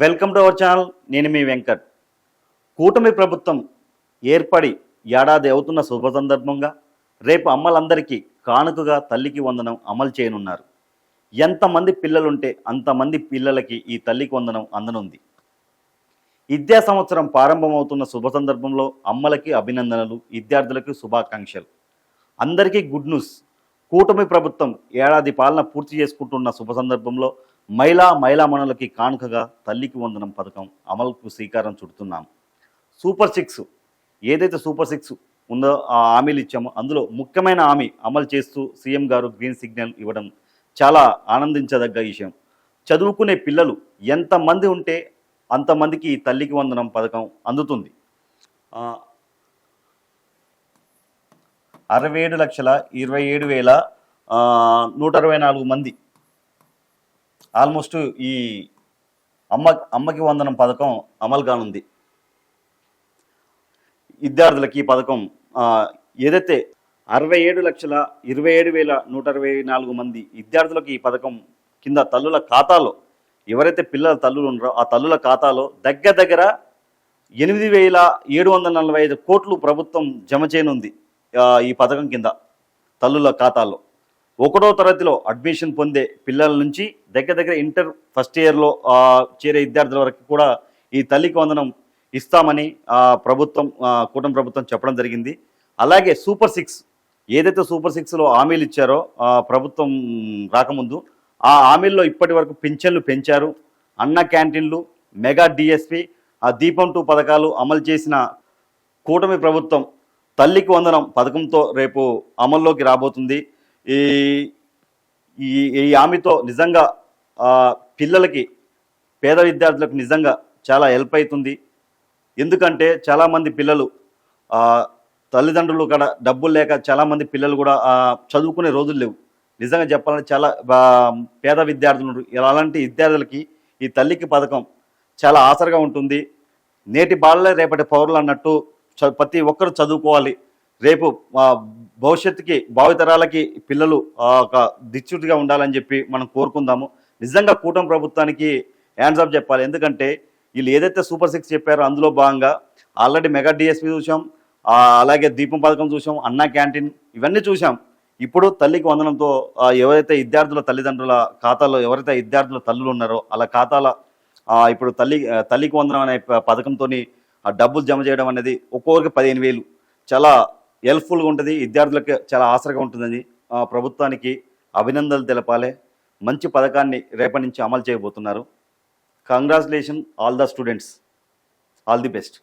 Welcome to our channel. నేను మీ వెంకట్. కూటమి ప్రభుత్వం ఏర్పడి ఏడాది అవుతున్న శుభ సందర్భంగా రేపు అమ్మలందరికీ కానుకగా తల్లికి వందనం అమలు చేయనున్నారు. ఎంతమంది పిల్లలుంటే అంతమంది పిల్లలకి ఈ తల్లికి వందనం అందనుంది. విద్యా సంవత్సరం ప్రారంభమవుతున్న శుభ సందర్భంలో అమ్మలకి అభినందనలు విద్యార్థులకు శుభాకాంక్షలు. అందరికీ గుడ్ న్యూస్. కూటమి ప్రభుత్వం ఏడాది పాలన పూర్తి చేసుకుంటున్న శుభ సందర్భంలో మహిళా మహిళా మనులకి కానుకగా తల్లికి వందనం పథకం అమలుకు శ్రీకారం చుడుతున్నాం. సూపర్ సిక్స్ ఏదైతే సూపర్ సిక్స్ ఉందో ఆ హామీలు ఇచ్చామో అందులో ముఖ్యమైన హామీ అమలు చేస్తూ సీఎం గారు గ్రీన్ సిగ్నల్ ఇవ్వడం చాలా ఆనందించదగ్గ విషయం. చదువుకునే పిల్లలు ఎంతమంది ఉంటే అంతమందికి తల్లికి వందనం పథకం అందుతుంది. అరవై ఏడు లక్షల ఇరవై ఏడు వేల నూట అరవై నాలుగు మంది ఆల్మోస్ట్ ఈ అమ్మ అమ్మకి వందనం పథకం అమలు కానుంది విద్యార్థులకి ఈ పథకం ఏదైతే అరవై ఏడు లక్షల ఇరవై ఏడు వేల నూట అరవై నాలుగు మంది విద్యార్థులకు ఈ పథకం కింద తల్లుల ఖాతాలో ఎవరైతే పిల్లల తల్లులు ఉన్నారో ఆ తల్లుల ఖాతాలో దగ్గర దగ్గర ఎనిమిది వేల ఏడు వందల నలభై ఐదు కోట్లు ప్రభుత్వం జమ చేయనుంది ఈ పథకం కింద తల్లుల ఖాతాలో. ఒకటో తరగతిలో అడ్మిషన్ పొందే పిల్లల నుంచి దగ్గర దగ్గర ఇంటర్ ఫస్ట్ ఇయర్లో చేరే విద్యార్థుల వరకు కూడా ఈ తల్లికి వందనం ఇస్తామని ప్రభుత్వం కూటమి ప్రభుత్వం చెప్పడం జరిగింది. అలాగే సూపర్ సిక్స్ ఏదైతే సూపర్ సిక్స్లో హామీలు ఇచ్చారో ప్రభుత్వం రాకముందు ఆ హామీల్లో ఇప్పటి వరకు పింఛన్లు పెంచారు. అన్న క్యాంటీన్లు మెగా డిఎస్పి ఆ దీపం టూ పథకాలు అమలు చేసిన కూటమి ప్రభుత్వం తల్లికి వందనం పథకంతో రేపు అమల్లోకి రాబోతుంది. ఈ ఈ ఈ ఆమెతో నిజంగా పిల్లలకి పేద విద్యార్థులకు నిజంగా చాలా హెల్ప్ అవుతుంది ఎందుకంటే చాలామంది పిల్లలు తల్లిదండ్రులు కూడా డబ్బులు లేక చాలామంది పిల్లలు కూడా చదువుకునే రోజులు లేవు. నిజంగా చెప్పాలంటే చాలా పేద విద్యార్థులు అలాంటి విద్యార్థులకి ఈ తల్లికి పథకం చాలా ఆసరగా ఉంటుంది. నేటి బాలలే రేపటి పౌరులు అన్నట్టు ప్రతి ఒక్కరు చదువుకోవాలి. రేపు భవిష్యత్తుకి భావితరాలకి పిల్లలు ఒక దిచ్చుటిగా ఉండాలని చెప్పి మనం కోరుకుందాము. నిజంగా కూటమి ప్రభుత్వానికి హ్యాండ్స్ ఆఫ్ చెప్పాలి. ఎందుకంటే వీళ్ళు ఏదైతే సూపర్ సిక్స్ చెప్పారో అందులో భాగంగా ఆల్రెడీ మెగా డిఎస్పీ చూసాం అలాగే దీపం పథకం చూసాం అన్నా క్యాంటీన్ ఇవన్నీ చూసాం. ఇప్పుడు తల్లికి వందనంతో ఎవరైతే విద్యార్థుల తల్లిదండ్రుల ఖాతాలో ఎవరైతే విద్యార్థుల తల్లులు ఉన్నారో అలా ఖాతాల ఇప్పుడు తల్లి తల్లికి వందనం అనే పథకంతో డబ్బులు జమ చేయడం అనేది ఒక్కొక్కరికి పదిహేను వేలు. చాలా హెల్ప్ఫుల్గా ఉంటుంది. విద్యార్థులకు చాలా ఆసరగా ఉంటుందని ప్రభుత్వానికి అభినందనలు తెలపాలి. మంచి పథకాన్ని రేపటి నుంచి అమలు చేయబోతున్నారు. Congratulation all the students all the best